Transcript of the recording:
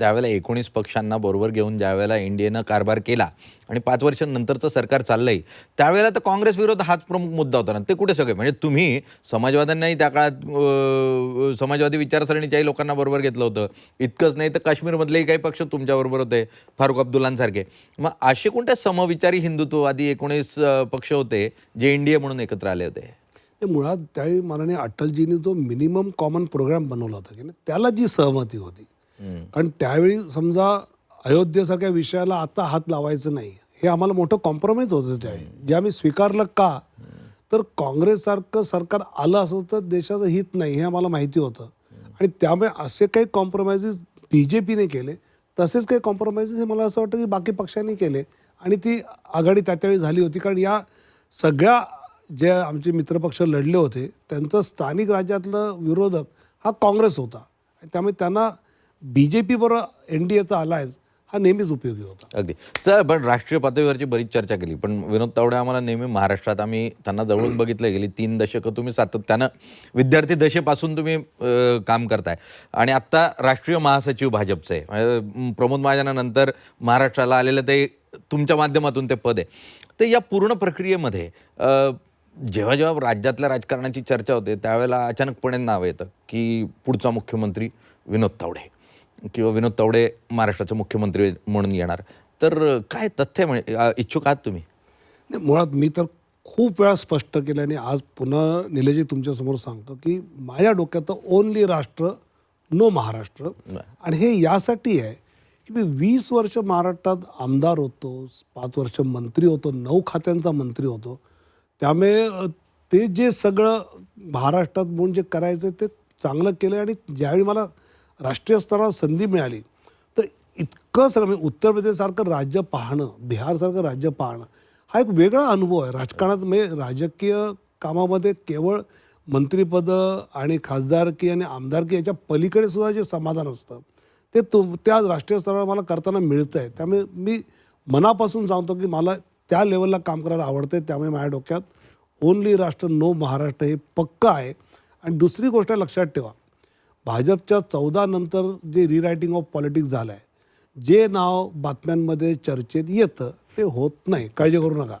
त्यावेळेला एकोणीस पक्षांना बरोबर घेऊन ज्यावेळेला एनडीएनं कारभार केला आणि पाच वर्षांनंतरचं सरकार चाललंय त्यावेळेला तर काँग्रेस विरोध हाच प्रमुख मुद्दा होता ना. ते कुठे सगळे? म्हणजे तुम्ही समाजवाद्यांनाही त्या काळात समाजवादी विचारसरणीच्याही लोकांना बरोबर घेतलं होतं. इतकंच नाही तर काश्मीरमधलेही काही पक्ष तुमच्याबरोबर होते फारुख अब्दुल्लांसारखे. मग असे कोणते समविचारी हिंदुत्ववादी एकोणीस पक्ष होते जे एनडीए म्हणून एकत्र आले होते? ते मुळात त्यावेळी माननीय अटलजींनी जो मिनिमम कॉमन प्रोग्राम बनवला होता की त्याला जी सहमती होती कारण त्यावेळी समजा अयोध्येसारख्या विषयाला आता हात लावायचं नाही. हे आम्हाला मोठं कॉम्प्रोमाइज होतं त्यावेळी. जे आम्ही स्वीकारलं का? तर काँग्रेससारखं सरकार आलं असं तर देशाचं हित नाही हे आम्हाला माहिती होतं. आणि त्यामुळे असे काही कॉम्प्रोमाइजेस बी जे पीने केले तसेच काही कॉम्प्रोमाइजेस हे मला असं वाटतं की बाकी पक्षांनी केले आणि ती आघाडी त्या त्यावेळी झाली होती. कारण या सगळ्या जे आमचे मित्रपक्ष लढले होते त्यांचं स्थानिक राज्यातलं विरोधक हा काँग्रेस होता. त्यामुळे त्यांना बी जे पी बरोबर एन डी एचा अलायन्स हा नेहमीच उपयोगी होता. अगदी. चल पण राष्ट्रीय पातळीवरची बरीच चर्चा केली. पण विनोद तावडे आम्हाला नेहमी महाराष्ट्रात आम्ही त्यांना जवळून बघितलं गेली तीन दशकं तुम्ही सातत्यानं विद्यार्थी दशेपासून तुम्ही अं, काम करताय. आणि आत्ता राष्ट्रीय महासचिव भाजपचे. आहे. म्हणजे, प्रमोद महाजनानंतर महाराष्ट्राला आलेलं ते तुमच्या माध्यमातून ते पद आहे. तर या पूर्ण प्रक्रियेमध्ये अं, जेव्हा जेव्हा राज्यातल्या राजकारणाची चर्चा होते त्यावेळेला अचानकपणे नाव येतं की पुढचा मुख्यमंत्री विनोद तावडे. किंवा विनोद तावडे महाराष्ट्राचे मुख्यमंत्री म्हणून येणार. तर काय तथ्य म्हणजे इच्छुक आहात तुम्ही? मुळात मी तर खूप वेळा स्पष्ट केलं आणि आज पुन्हा निलेजी तुमच्यासमोर सांगतो की माझ्या डोक्यात ओनली राष्ट्र नो महाराष्ट्र. आणि हे यासाठी आहे की मी वीस वर्ष महाराष्ट्रात आमदार होतो पाच वर्ष मंत्री होतो नऊ खात्यांचा मंत्री होतो. त्यामुळे ते जे सगळं महाराष्ट्रात म्हणून जे करायचं ते चांगलं केलं आणि ज्यावेळी मला राष्ट्रीय स्तरावर संधी मिळाली तर इतकं सगळं म्हणजे उत्तर प्रदेशसारखं राज्य पाहणं बिहारसारखं राज्य पाहणं हा एक वेगळा अनुभव आहे. राजकारणात म्हणजे राजकीय कामामध्ये केवळ मंत्रिपदं आणि खासदारकी आणि आमदारकी याच्या पलीकडे सुद्धा जे समाधान असतं ते तु त्या राष्ट्रीय स्तरावर मला करताना मिळतं आहे त्यामुळे मी मनापासून सांगतो की मला त्या लेवलला काम करायला आवडतं त्यामुळे माझ्या डोक्यात ओनली राष्ट्र नो महाराष्ट्र हे पक्कं आहे. आणि दुसरी गोष्ट लक्षात ठेवा भाजपच्या चौदा नंतर जे रिरायटिंग ऑफ पॉलिटिक्स झालं आहे जे नाव बातम्यांमध्ये चर्चेत येतं ते होत नाही. काळजी करू नका.